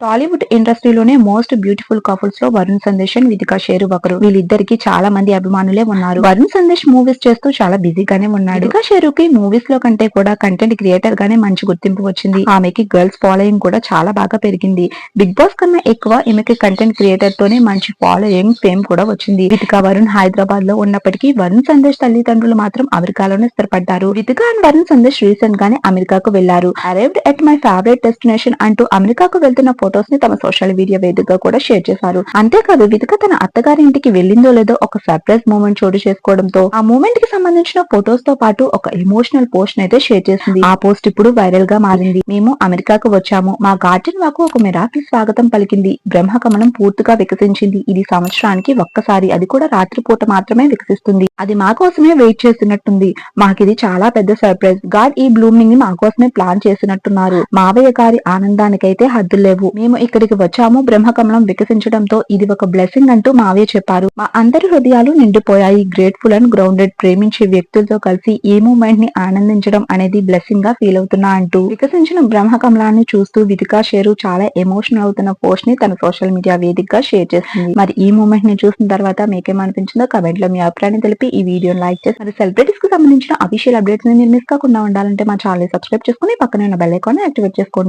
టాలీవుడ్ ఇండస్ట్రీలోనే most beautiful కపుల్స్లో Varun Sandesh and Vithika Sheru ఒకరు వీళ్ళిద్దరికి చాలా మంది అభిమానులే ఉన్నారు. వరుణ్ సందేశ్ మూవీస్ చేస్తూ చాలా బిజీగానే ఉన్నాడు. షేరు షేరుకి మూవీస్లో కంటే కూడా కంటెంట్ క్రియేటర్ గానే మంచి గుర్తింపు వచ్చింది. ఆమెకి గర్ల్స్ ఫాలోయింగ్ కూడా చాలా బాగా పెరిగింది. బిగ్ బాస్ కన్నా ఎక్కువ ఈమెకి కంటెంట్ క్రియేటర్ తోనే మంచి ఫాలోయింగ్ ఫేమ్ కూడా వచ్చింది. వితికా వరుణ్ హైదరాబాద్లో ఉన్నప్పటికీ వరుణ్ సందేశ్ తల్లిదండ్రులు మాత్రం అమెరికాలోనే స్థిరపడ్డారు. వితికా అండ్ వరుణ్ సందేశ్ రీసెంట్ గానే అమెరికాకు వెళ్ళారు arrived at my favourite destination అంటూ అమెరికాకు వెళ్తున్న ఫొటోస్ని తమ సోషల్ మీడియా వేదికగా కూడా షేర్ చేశారు. అంతేకాదు వితిక తన అత్తగారి ఇంటికి వెళ్ళిందో లేదో ఒక సర్ప్రైజ్ మూమెంట్ చోటు చేసుకోవడంతో ఆ మూమెంట్కి సంబంధించిన ఫొటోస్తో పాటు ఒక ఎమోషనల్ పోస్ట్ అయితే షేర్ చేసింది. ఆ పోస్ట్ ఇప్పుడు వైరల్గా మారింది. మేము అమెరికాకు వచ్చాము. మా గార్డెన్ మాకు ఒక మిరాకిల్ స్వాగతం పలికింది. బ్రహ్మకమలం పూర్తిగా వికసించింది. ఇది సంవత్సరానికి ఒక్కసారి. అది కూడా రాత్రిపూట మాత్రమే వికసిస్తుంది. అది మా కోసమే వెయిట్ చేస్తున్నట్టుంది మాకిది చాలా పెద్ద సర్ప్రైజ్ గాడ్ ఈ బ్లూమింగ్ని మా కోసమే ప్లాన్ చేసినట్టున్నారు. మావయ్య గారి ఆనందానికైతే హద్దులేవు. లేవు మేము ఇక్కడికి వచ్చాము. బ్రహ్మకమలం వికసించడంతో ఇది ఒక బ్లెస్సింగ్ అంటూ మావే చెప్పారు. మా అందరి హృదయాలు నిండిపోయాయి. గ్రేట్ఫుల్ అండ్ గ్రౌండెడ్ ప్రేమించే వ్యక్తులతో కలిసి ఈ మూమెంట్ని ఆనందించడం అనేది బ్లెస్సింగ్గా ఫీల్ అవుతున్నా అంటూ వికసించిన బ్రహ్మకమలాన్ని చూస్తూ విధికా షేరు చాలా ఎమోషనల్ అవుతున్న పోస్ట్ని తన సోషల్ మీడియా వేదికగా షేర్ చేసింది. మరి ఈ మూమెంట్ని చూసిన తర్వాత మీకేమనిపించిందో కమెంట్లో మీ అభిప్రాయాన్ని తెలిపి ఈ వీడియోని లైక్ చేసి మరి సెలబ్రిటీస్కి సంబంధించిన అఫీషియల్ అప్డేట్స్ని మీరు మిస్ కాకుండా ఉండాలంటే మా ఛానల్ సబ్స్క్రైబ్ చేసుకుని పక్కనే ఉన్న బెల్ ఐకాన్ యాక్టివేట్ చేసుకోండి.